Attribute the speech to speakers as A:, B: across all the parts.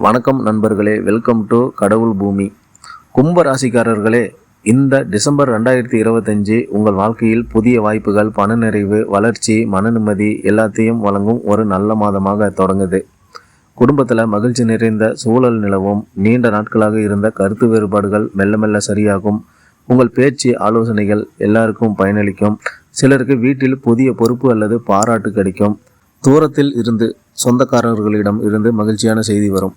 A: வணக்கம் நண்பர்களே welcome to கடவுள் பூமி. கும்ப ராசிக்காரர்களே இந்த டிசம்பர் ரெண்டாயிரத்தி இருபத்தஞ்சு உங்கள் வாழ்க்கையில் புதிய வாய்ப்புகள் பண நிறைவு வளர்ச்சி மன நிம்மதி எல்லாத்தையும் வழங்கும் ஒரு நல்ல மாதமாக தொடங்குது. குடும்பத்தில் மகிழ்ச்சி நிறைந்த சூழல் நிலவும் நீண்ட நாட்களாக இருந்த கருத்து வேறுபாடுகள் மெல்ல மெல்ல சரியாகும். உங்கள் பேச்சு ஆலோசனைகள் எல்லாருக்கும் பயனளிக்கும். சிலருக்கு வீட்டில் புதிய பொறுப்பு அல்லது பாராட்டு கிடைக்கும். தூரத்தில் இருந்து சொந்தக்காரர்களிடம் இருந்து மகிழ்ச்சியான செய்தி வரும்.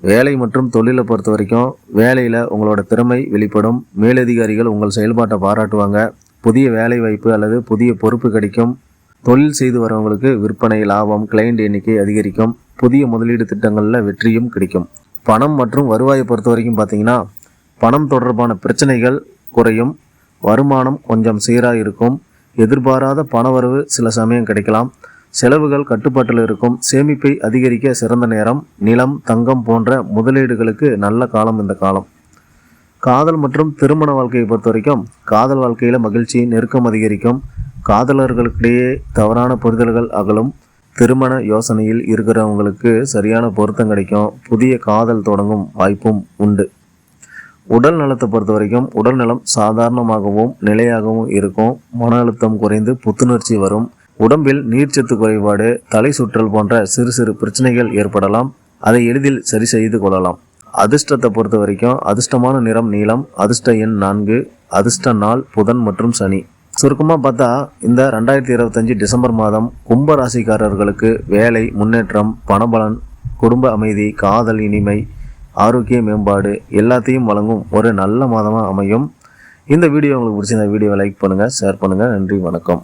A: வேலை மற்றும் தொழிலை பொறுத்த வரைக்கும் வேலையில் உங்களோட திறமை வெளிப்படும். மேலதிகாரிகள் உங்கள் செயல்பாட்டை பாராட்டுவாங்க. புதிய வேலை வாய்ப்பு அல்லது புதிய பொறுப்பு கிடைக்கும். தொழில் செய்து வரவங்களுக்கு விற்பனை லாபம் கிளைண்ட் எண்ணிக்கை அதிகரிக்கும். புதிய முதலீடு திட்டங்களில் வெற்றியும் கிடைக்கும். பணம் மற்றும் வருவாயை பொறுத்த வரைக்கும் பார்த்தீங்கன்னா பணம் தொடர்பான பிரச்சனைகள் குறையும். வருமானம் கொஞ்சம் சீராக இருக்கும். எதிர்பாராத பணவரவு சில சமயம் கிடைக்கலாம். செலவுகள் கட்டுப்பாட்டில் இருக்கும். சேமிப்பை அதிகரிக்க சிறந்த நேரம் நிலம் தங்கம் போன்ற முதலீடுகளுக்கு நல்ல காலம் இந்த காலம். காதல் மற்றும் திருமண வாழ்க்கையை பொறுத்த வரைக்கும் காதல் வாழ்க்கையில் மகிழ்ச்சி நெருக்கம் அதிகரிக்கும். காதலர்களுக்கிடையே தவறான புரிதல்கள் அகலும். திருமண யோசனையில் இருக்கிறவங்களுக்கு சரியான பொருத்தம் கிடைக்கும். புதிய காதல் தொடங்கும் வாய்ப்பும் உண்டு. உடல் நலத்தை பொறுத்த வரைக்கும் உடல் நலம் சாதாரணமாகவும் நிலையாகவும் இருக்கும். மன அழுத்தம் குறைந்து புத்துணர்ச்சி வரும். உடம்பில் நீர்ச்சத்து குறைபாடு தலை சுற்றல் போன்ற சிறு சிறு பிரச்சனைகள் ஏற்படலாம். அதை எளிதில் சரி செய்து கொள்ளலாம். அதிர்ஷ்டத்தை பொறுத்த வரைக்கும் அதிர்ஷ்டமான நிறம் நீளம் அதிர்ஷ்ட எண் நான்கு அதிர்ஷ்ட நாள் புதன் மற்றும் சனி. சுருக்கமாக பார்த்தா இந்த ரெண்டாயிரத்தி இருபத்தஞ்சி டிசம்பர் மாதம் கும்ப ராசிக்காரர்களுக்கு வேலை முன்னேற்றம் பணபலன் குடும்ப அமைதி காதல் இனிமை ஆரோக்கிய மேம்பாடு எல்லாத்தையும் வழங்கும் ஒரு நல்ல மாதமாக அமையும். இந்த வீடியோ உங்களுக்கு பிடிச்சிருந்த வீடியோவை லைக் பண்ணுங்கள் ஷேர் பண்ணுங்கள் நன்றி வணக்கம்.